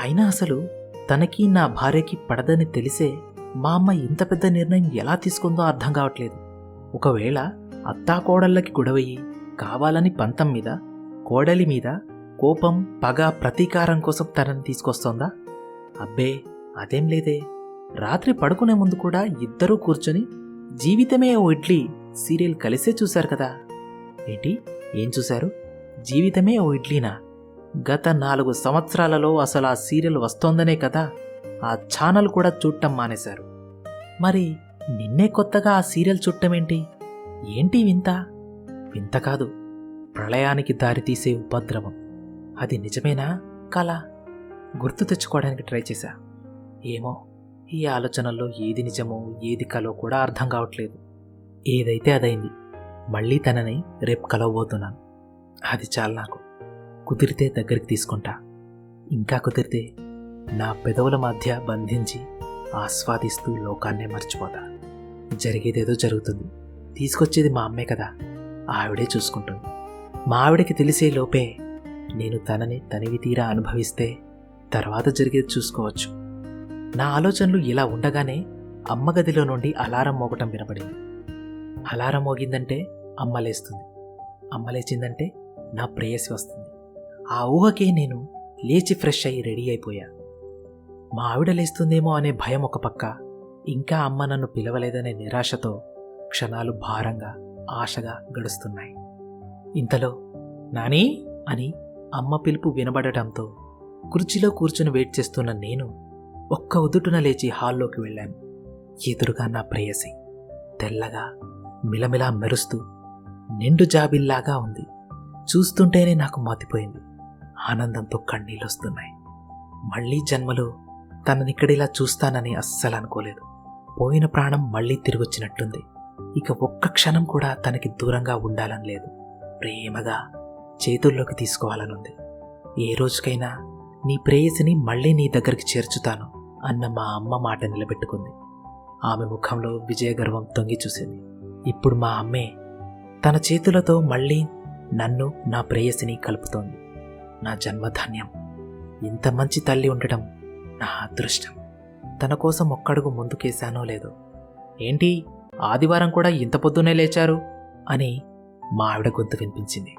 అయినా అసలు తనకి నా భార్యకి పడదని తెలిసే మా అమ్మ ఇంత పెద్ద నిర్ణయం ఎలా తీసుకుందో అర్థం కావట్లేదు. ఒకవేళ అత్తా కోడళ్ళకి గొడవయ్యి కావాలని పంతం మీద కోడలి మీద కోపం పగ ప్రతీకారం కోసం తనని తీసుకొస్తోందా? అబ్బే అదేం లేదే. రాత్రి పడుకునే ముందు కూడా ఇద్దరూ కూర్చొని జీవితమే ఓ ఇడ్లీ సీరియల్ కలిసే చూశారు కదా. ఏంటి? ఏం చూశారు? జీవితమే ఓ ఇడ్లీనా? గత నాలుగు సంవత్సరాలలో అసలు ఆ సీరియల్ వస్తోందనే కదా? ఆ ఛానల్ కూడా చూడటం మానేశారు. మరి నిన్నే కొత్తగా ఆ సీరియల్ చూడటమేంటి? ఏంటి వింత? వింత కాదు. ప్రళయానికి దారితీసే ఉపద్రవం. అది నిజమేనా కళ గుర్తు తెచ్చుకోవడానికి ట్రై చేశా. ఏమో ఈ ఆలోచనల్లో ఏది నిజమో ఏది కలో కూడా అర్థం కావట్లేదు. ఏదైతే అదైంది మళ్ళీ తనని రేపు కలవబోతున్నాను. అది చాలు నాకు. కుదిరితే దగ్గరికి తీసుకుంటా. ఇంకా కుదిరితే నా పెదవుల మధ్య బంధించి ఆస్వాదిస్తూ లోకాన్నే మర్చిపోతా. జరిగేదేదో జరుగుతుంది. తీసుకొచ్చేది మా అమ్మే కదా. ఆవిడే చూసుకుంటుంది. మా ఆవిడకి తెలిసే లోపే నేను తనని తనివి తీరా అనుభవిస్తే తర్వాత జరిగేది చూసుకోవచ్చు. నా ఆలోచనలు ఇలా ఉండగానే అమ్మ గదిలో నుండి అలారం మోగటం వినపడింది. అలారం మోగిందంటే అమ్మ లేస్తుంది. అమ్మ లేచిందంటే నా ప్రేయసి వస్తుంది. ఆ ఊహకే నేను లేచి ఫ్రెష్ అయ్యి రెడీ అయిపోయా. మా ఆవిడ లేస్తుందేమో అనే భయం ఒక పక్క. ఇంకా అమ్మ నన్ను పిలవలేదనే నిరాశతో క్షణాలు భారంగా ఆశగా గడుస్తున్నాయి. ఇంతలో నాని అని అమ్మ పిలుపు వినబడటంతో కుర్చీలో కూర్చుని వెయిట్ చేస్తున్న నేను ఒక్క ఉదుటున లేచి హాల్లోకి వెళ్ళాను ఎదురుగా నా ప్రేయసి తెల్లగా మిలమిలా మెరుస్తూ నిండు జాబిల్లాగా ఉంది. చూస్తుంటేనే నాకు మతిపోయింది. ఆనందంతో కన్నీళ్ళొస్తున్నాయి. మళ్ళీ జన్మలో తననిక్కడిలా చూస్తానని అస్సలు అనుకోలేదు. పోయిన ప్రాణం మళ్ళీ తిరిగొచ్చినట్టుంది. ఇక ఒక్క క్షణం కూడా తనకి దూరంగా ఉండాలని లేదు. ప్రేమగా చేతుల్లోకి తీసుకోవాలనుంది. ఏ రోజుకైనా నీ ప్రేయసిని మళ్ళీ నీ దగ్గరికి చేర్చుతాను అన్న మా అమ్మ మాట నిలబెట్టుకుంది. ఆమె ముఖంలో విజయగర్వం తొంగి చూసింది. ఇప్పుడు మా అమ్మే తన చేతులతో మళ్ళీ నన్ను నా ప్రేయసిని కలుపుతోంది. నా జన్మధాన్యం. ఇంత మంచి తల్లి ఉండటం నా అదృష్టం. తన కోసం ఒక్కడుగు ముందుకేశానో లేదో. ఏంటి? ఆదివారం కూడా ఇంత పొద్దునే లేచారు? అని మా ఆవిడ గొంతు వినిపించింది.